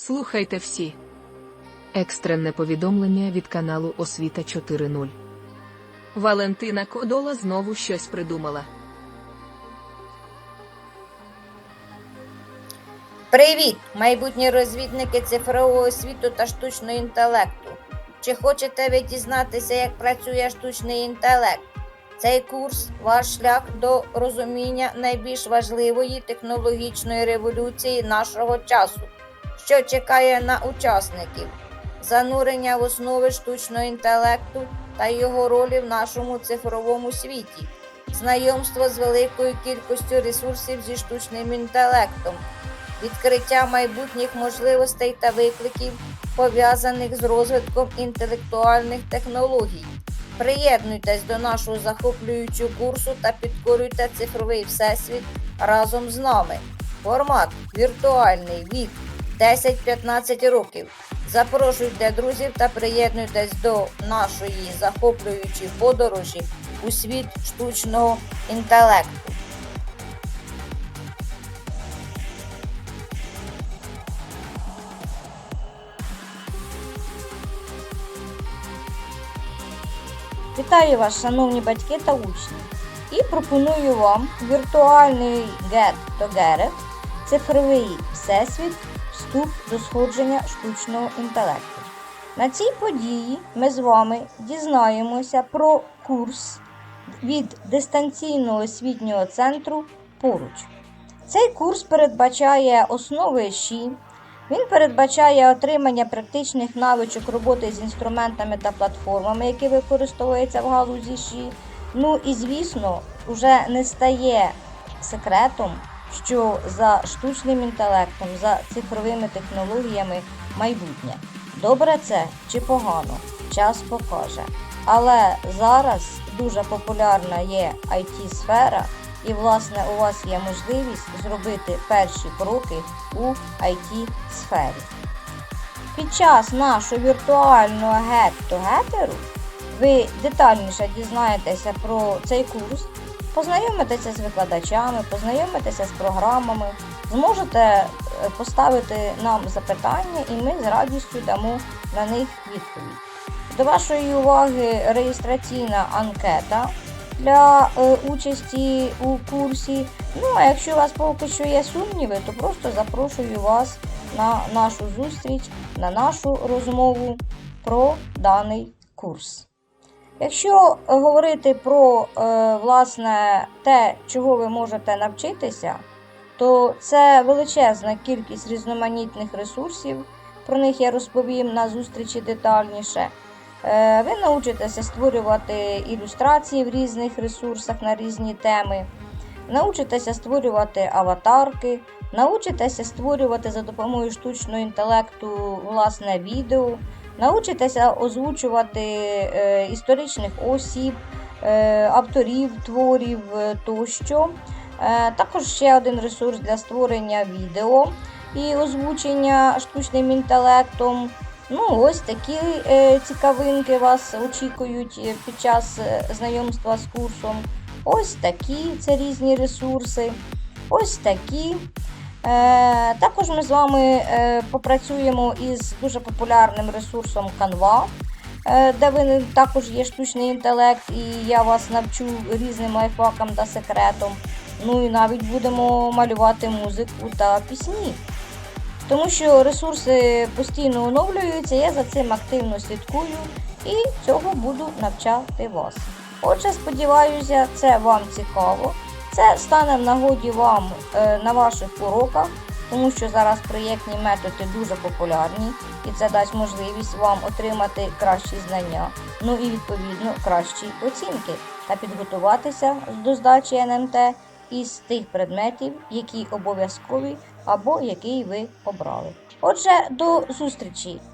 Слухайте всі. Екстрене повідомлення від каналу Освіта 4.0. Валентина Кодола знову щось придумала. Привіт, майбутні розвідники цифрового світу та штучного інтелекту. Чи хочете ви дізнатися, як працює штучний інтелект? Цей курс ваш шлях до розуміння найбільш важливої технологічної революції нашого часу, що чекає на учасників, занурення в основи штучного інтелекту та його ролі в нашому цифровому світі, знайомство з великою кількістю ресурсів зі штучним інтелектом відкриття майбутніх можливостей та викликів, пов'язаних з розвитком інтелектуальних технологій. Приєднуйтесь до нашого захоплюючого курсу та підкорюйте цифровий всесвіт разом з нами. Формат віртуальний вік 10-15 років. Запрошуйте друзів та приєднуйтесь до нашої захоплюючої подорожі у світ штучного інтелекту. Вітаю вас, шановні батьки та учні, і пропоную вам віртуальний Get Together цифровий всесвіт, вступ до сходження штучного інтелекту. На цій події ми з вами дізнаємося про курс від дистанційного освітнього центру поруч. Цей курс передбачає основи ЩІ, він передбачає отримання практичних навичок роботи з інструментами та платформами, які використовуються в галузі ШІ. Ну і звісно, вже не стає секретом, що за штучним інтелектом, за цифровими технологіями майбутнє. Добре це чи погано, час покаже. Але зараз дуже популярна є it сфера і, власне, у вас є можливість зробити перші кроки у it сфері. Під час нашого віртуального get-to-getтеру ви детальніше дізнаєтеся про цей курс, познайомитеся з викладачами, познайомитеся з програмами, зможете е, поставити нам запитання, і ми з радістю дамо на них відповідь. До вашої уваги реєстраційна анкета для е, участі у курсі. Ну, а якщо у вас поки що є сумніви, то просто запрошую вас на нашу зустріч, на нашу розмову про даний курс. Якщо говорити про е, власне те, чого ви можете навчитися, то це величезна кількість різноманітних ресурсів. Про них я розповім на зустрічі детальніше. Е, Ви научитеся створювати ілюстрації в різних ресурсах на різні теми, научитеся створювати аватарки, научитеся створювати за допомогою штучного інтелекту власне відео, научитеся озвучувати е, історичних осіб, е, авторів творів е, тощо. Також ще один ресурс для створення відео і озвучення штучним інтелектом. Ну, ось такі цікавинки вас очікують під час знайомства з курсом. Ось такі це різні ресурси. Ось такі. Е, також ми з вами е, попрацюємо із дуже популярним ресурсом Canva, е, де ви також є штучний інтелект, і я вас навчу різним лайфхакам та секретам. Ну і навіть будемо малювати музику та пісні. Тому що ресурси постійно оновлюються, я за цим активно слідкую і цього буду навчати вас. Отже, сподіваюся, це вам цікаво. Це стане в нагоді вам е, на ваших уроках, тому що зараз проєктні методи дуже популярні і це дасть можливість вам отримати кращі знання, ну і відповідно кращі оцінки та підготуватися до здачі НМТ із тих предметів, які обов'язкові або який ви обрали. Отже, до зустрічі